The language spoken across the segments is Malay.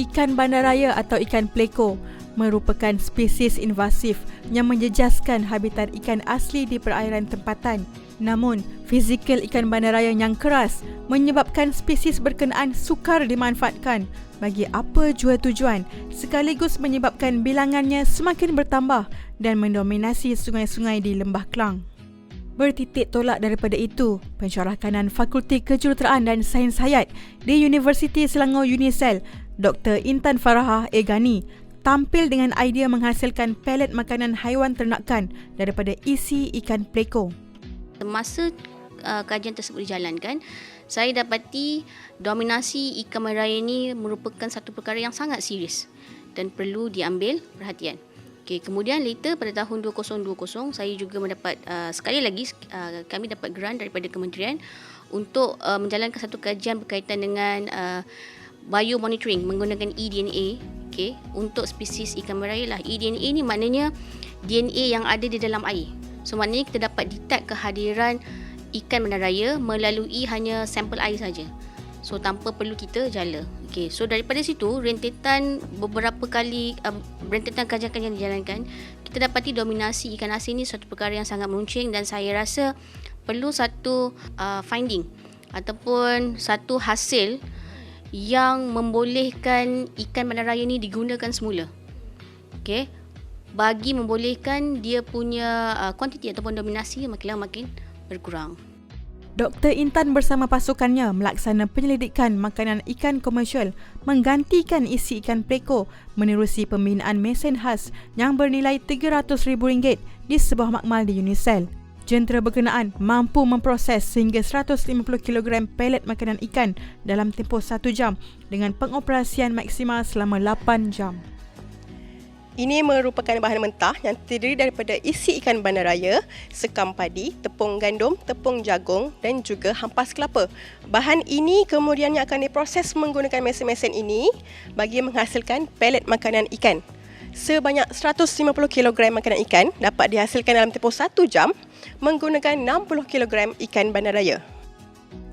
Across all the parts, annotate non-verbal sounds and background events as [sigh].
Ikan bandaraya atau ikan pleko merupakan spesies invasif yang menjejaskan habitat ikan asli di perairan tempatan. Namun, fizikal ikan bandaraya yang keras menyebabkan spesies berkenaan sukar dimanfaatkan bagi apa jua tujuan sekaligus menyebabkan bilangannya semakin bertambah dan mendominasi sungai-sungai di Lembah Kelang. Bertitik tolak daripada itu, pensyarah kanan Fakulti Kejuruteraan dan Sains Hayat di Universiti Selangor UNISEL, Dr. Intan Farahah Egani, tampil dengan idea menghasilkan pelet makanan haiwan ternakan daripada isi ikan pleko. Semasa uh, kajian tersebut dijalankan, saya dapati dominasi ikan meraya ini merupakan satu perkara yang sangat serius dan perlu diambil perhatian. Okay, kemudian later pada tahun 2020 saya juga mendapat uh, sekali lagi uh, kami dapat grant daripada kementerian untuk uh, menjalankan satu kajian berkaitan dengan uh, biomonitoring menggunakan eDNA okay, untuk spesies ikan meraya lah. eDNA ni maknanya DNA yang ada di dalam air. So maknanya kita dapat detect kehadiran ikan bandaraya melalui hanya sampel air saja. So tanpa perlu kita jala. Okey, so daripada situ rentetan beberapa kali uh, rentetan kajian-kajian yang dijalankan, kita dapati dominasi ikan asin ni satu perkara yang sangat meruncing dan saya rasa perlu satu uh, finding ataupun satu hasil yang membolehkan ikan bandaraya ni digunakan semula. Okey. Bagi membolehkan dia punya uh, kuantiti ataupun dominasi makin lama makin berkurang. Dr. Intan bersama pasukannya melaksana penyelidikan makanan ikan komersial menggantikan isi ikan pleko menerusi pembinaan mesin khas yang bernilai RM300,000 di sebuah makmal di Unicel. Jentera berkenaan mampu memproses sehingga 150 kg pelet makanan ikan dalam tempoh 1 jam dengan pengoperasian maksimal selama 8 jam. Ini merupakan bahan mentah yang terdiri daripada isi ikan bandaraya, sekam padi, tepung gandum, tepung jagung dan juga hampas kelapa. Bahan ini kemudiannya akan diproses menggunakan mesin-mesin ini bagi menghasilkan pelet makanan ikan. Sebanyak 150 kg makanan ikan dapat dihasilkan dalam tempoh 1 jam menggunakan 60 kg ikan bandaraya.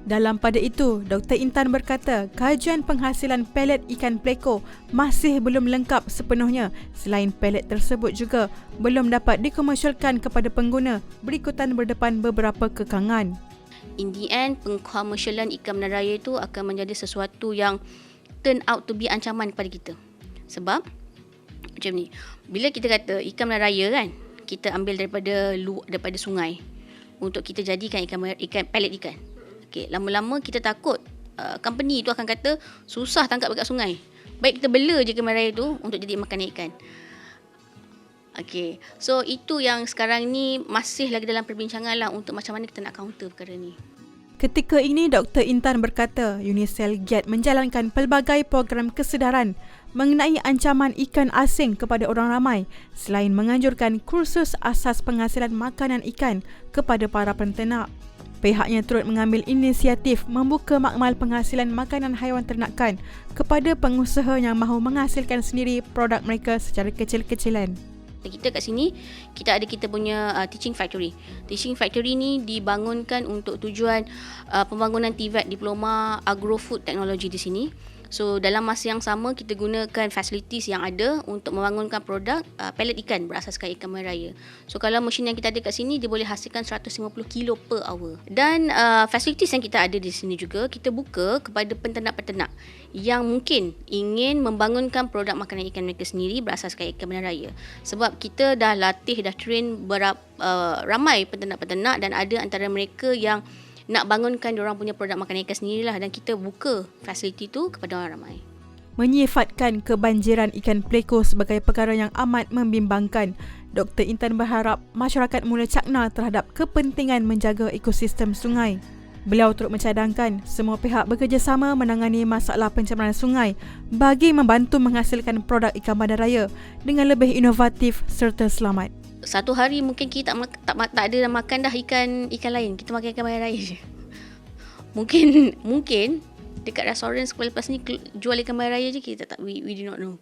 Dalam pada itu, Dr. Intan berkata kajian penghasilan pelet ikan pleko masih belum lengkap sepenuhnya selain pelet tersebut juga belum dapat dikomersialkan kepada pengguna berikutan berdepan beberapa kekangan. In the end, pengkomersialan ikan menaraya itu akan menjadi sesuatu yang turn out to be ancaman kepada kita. Sebab, macam ni, bila kita kata ikan menaraya kan, kita ambil daripada lu, daripada sungai untuk kita jadikan ikan, ikan pelet ikan. Okay, lama-lama kita takut uh, company tu akan kata susah tangkap dekat sungai. Baik kita bela je kemarau tu untuk jadi makan ikan. Okay, so itu yang sekarang ni masih lagi dalam perbincangan lah untuk macam mana kita nak counter perkara ni. Ketika ini, Dr. Intan berkata Unicel giat menjalankan pelbagai program kesedaran mengenai ancaman ikan asing kepada orang ramai selain menganjurkan kursus asas penghasilan makanan ikan kepada para penternak. Pihaknya turut mengambil inisiatif membuka makmal penghasilan makanan haiwan ternakan kepada pengusaha yang mahu menghasilkan sendiri produk mereka secara kecil-kecilan. Kita kat sini, kita ada kita punya uh, teaching factory. Teaching factory ni dibangunkan untuk tujuan uh, pembangunan TVET Diploma Agrofood Technology di sini. So dalam masa yang sama kita gunakan facilities yang ada untuk membangunkan produk uh, pellet ikan berasaskan ikan meraya. So kalau mesin yang kita ada kat sini dia boleh hasilkan 150 kilo per hour. Dan uh, facilities yang kita ada di sini juga kita buka kepada penternak-penternak yang mungkin ingin membangunkan produk makanan ikan mereka sendiri berasaskan ikan meraya. Sebab kita dah latih dah train berapa uh, ramai penternak-penternak dan ada antara mereka yang nak bangunkan orang punya produk makanan ikan sendirilah dan kita buka fasiliti tu kepada orang ramai. Menyifatkan kebanjiran ikan pleko sebagai perkara yang amat membimbangkan, Dr. Intan berharap masyarakat mula cakna terhadap kepentingan menjaga ekosistem sungai. Beliau turut mencadangkan semua pihak bekerjasama menangani masalah pencemaran sungai bagi membantu menghasilkan produk ikan bandaraya dengan lebih inovatif serta selamat satu hari mungkin kita tak tak, tak ada makan dah ikan ikan lain. Kita makan ikan bayar raya je. [laughs] Mungkin mungkin dekat restoran sekolah lepas ni jual ikan bayar raya je kita tak we, we do not know